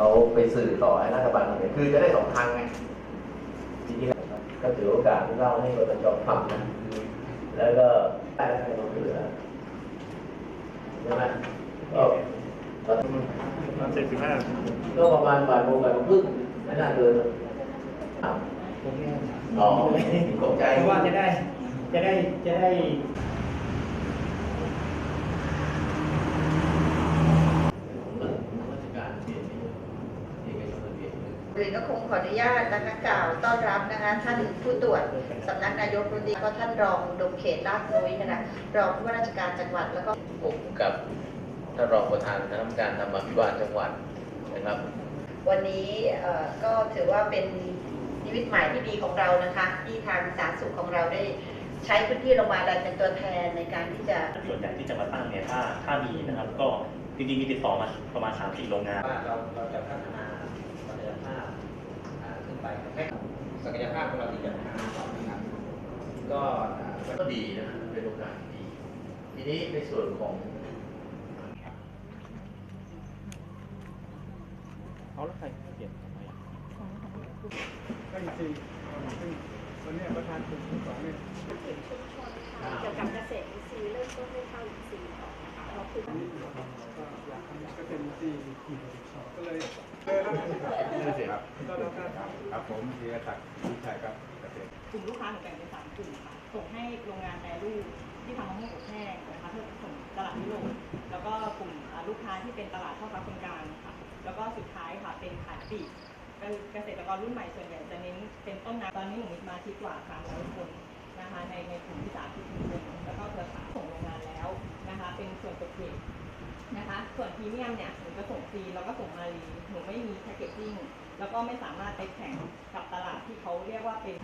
เขาไปสื่อต่อให้รัฐบาลทำเนี่ยคือจะได้สองทางไงจริงๆก็ถือโอกาสเล่าให้กตจฟังนะแล้วก็ได้ให้เราเหลือใช่ไหมก็ตอนเจ็ดสิบห้าก็ประมาณบ่ายโมงบ่ายโมงครึ่งไม่น่าเกินอ๋อตกใจเพราะว่าจะได้จะได้จะได้ ราชการเปลี่ยนเอกชนเปลี่ยน อื่นก็คงขออนุญาตนะคะกล่าวต้อนรับนะคะท่านผู้ตรวจสำนักนายกรัฐมนตรีก็ท่านรองดมเขตลาดนุ้ยนะคะรองผู้ว่าราชการจังหวัดแล้วก็ผมกับท่านรองประธานคณะกรรมการธรรมพิบาลจังหวัดนะครับ วันนี้เอ่อก็ถือว่าเป็นนิมิตหมายที่ดีของเรานะคะ ที่ทางสาธารณสุขของเราได้ใช้พื้นที่โรงพยาบาลเป็นตัวแทนในการที่จะส่วนใหญ่ที่จะมาตั้งเนี่ยถ้าถ้ามีนะครับ ก็จริงๆมีติดต่อมาประมาณสามสี่โรงงานว่าเราเราจะพัฒนาศักยภาพอ่าขึ้นไปแค่ศักยภาพของเราที่จะพัฒนาต่อนะครับก็อ่าก็ดีนะเป็นโอกาสที่ดี ทีนี้ในส่วนของเขาแล้วใครเปลี่ยนทำไมก็จริงๆซึ่งวันเนี้ยประธานกลุ่มที่สองเนี่ย ก็อยากทำก็เป็นที่ก็เลยเออครับครับผมธีรศักดิ์วิชัยครับเกษตรกลุ่มลูกค้าแบ่งเป็นสามกลุ่มค่ะส่งให้โรงงานแปรรูปที่ทำมะม่วงอบแห้งนะคะเพื่อส่งตลาดยุโรปแล้วก็กลุ่มลูกค้าที่เป็นตลาดพ่อค้าคนกลางค่ะแล้วก็สุดท้ายค่ะเป็นขายปลีกเกษตรกรรุ่นใหม่ส่วนใหญ่จะเน้นเป็นต้นน้ำตอนนี้หนูมีสมาชิกกว่า300คนนะคะในในกลุ่มที่สามที่ มียมเนี่ยหนูจะส่งฟรีแล้วก็ส่งมาลีหนูไม่มีแพคเกจจิ้งแล้วก็ไม่สามารถไปแข่งกับตลาดที่เขาเรียกว่าเป็น